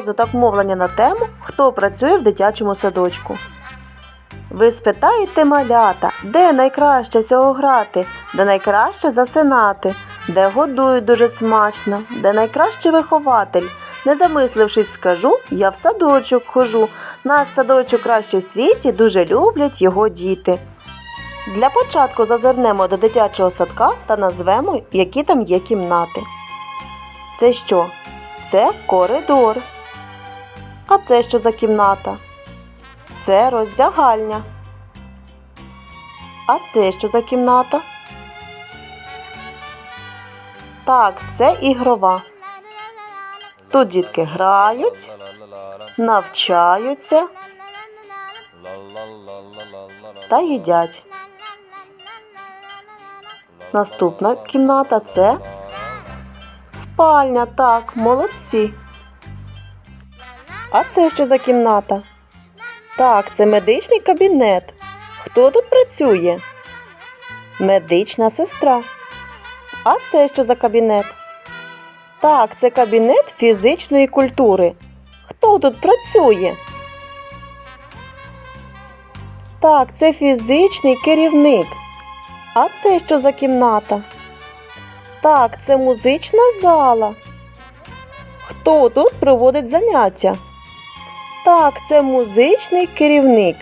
так мовлення на тему, хто працює в дитячому садочку. Ви спитаєте малята, де найкраще всього грати, де найкраще засинати, де годують дуже смачно, де найкращий вихователь. Не замислившись, скажу, я в садочок хожу. Наш садочок кращий в світі, дуже люблять його діти. Для початку зазирнемо до дитячого садка та назвемо, які там є кімнати. Це що? Це коридор. А це що за кімната? Це роздягальня. А це що за кімната? Так, це ігрова. Тут дітки грають, навчаються та їдять. Наступна кімната це спальня. Так, молодці. А це що за кімната? Так, це медичний кабінет. Хто тут працює? Медична сестра. А це що за кабінет? Так, це кабінет фізичної культури. Хто тут працює? Так, це фізичний керівник. А це що за кімната? Так, це музична зала. Хто тут проводить заняття? Так, це музичний керівник.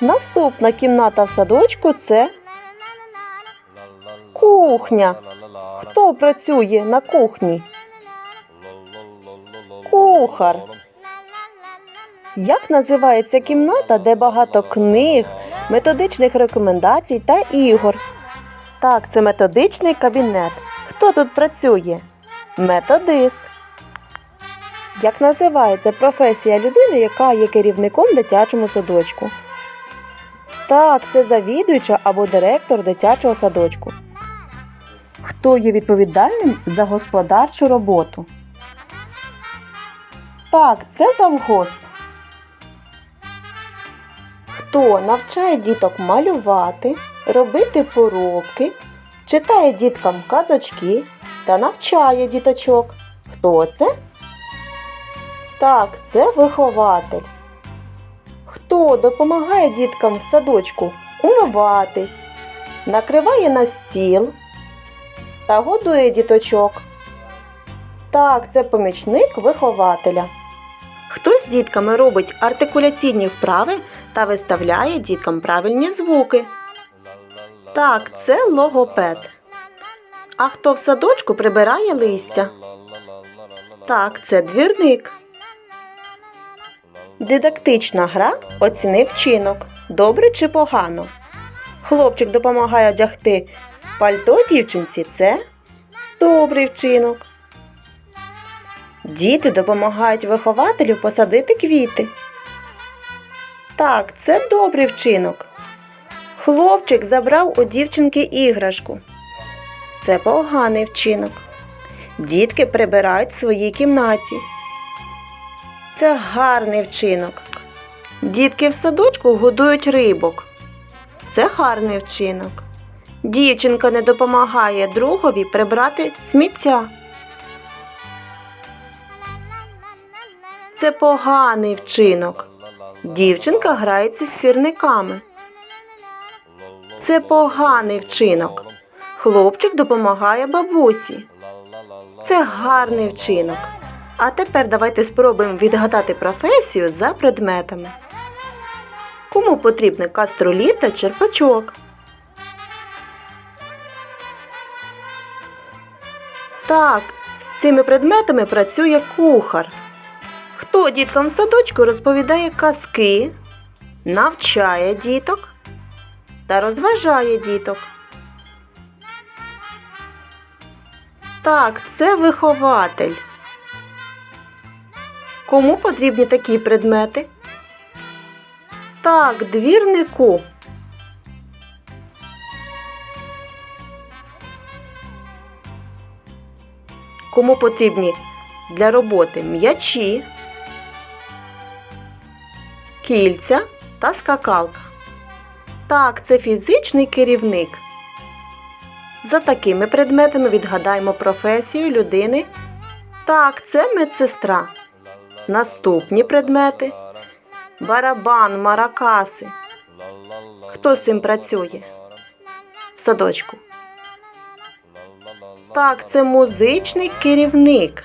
Наступна кімната в садочку це кухня. Хто працює на кухні? Кухар. Як називається кімната, де багато книг, методичних рекомендацій та ігор? Так, це методичний кабінет. Хто тут працює? Методист. Як називається професія людини, яка є керівником дитячому садочку? Так, це завідуюча або директор дитячого садочку. Хто є відповідальним за господарчу роботу? Так, це завгосп. Хто навчає діток малювати, робити поробки, читає діткам казочки та навчає діточок? Хто це? Так, це вихователь. Хто допомагає діткам в садочку умиватись, накриває на стіл та годує діточок? Так, це помічник вихователя. Хто з дітками робить артикуляційні вправи та виставляє діткам правильні звуки? Так, це логопед. А хто в садочку прибирає листя? Так, це двірник. Дидактична гра оціни вчинок. Добре чи погано? Хлопчик допомагає одягти пальто дівчинці це добрий вчинок. Діти допомагають вихователю посадити квіти. Так, це добрий вчинок. Хлопчик забрав у дівчинки іграшку. Це поганий вчинок. Дітки прибирають в своїй кімнаті. Це гарний вчинок. Дітки в садочку годують рибок. Це гарний вчинок. Дівчинка не допомагає другові прибрати сміття. Це поганий вчинок. Дівчинка грається з сірниками. Це поганий вчинок. Хлопчик допомагає бабусі. Це гарний вчинок. А тепер давайте спробуємо відгадати професію за предметами. Кому потрібний кастроліт та черпачок? Так, з цими предметами працює кухар. Хто діткам в садочку розповідає казки, навчає діток та розважає діток? Так, це вихователь. Кому потрібні такі предмети? Так, двірнику. Кому потрібні для роботи м'ячі, кільця та скакалка. Так, це фізичний керівник. За такими предметами відгадаємо професію людини. Так, це медсестра. Наступні предмети. Барабан, маракаси. Хто з цим працює? В садочку. Так, це музичний керівник.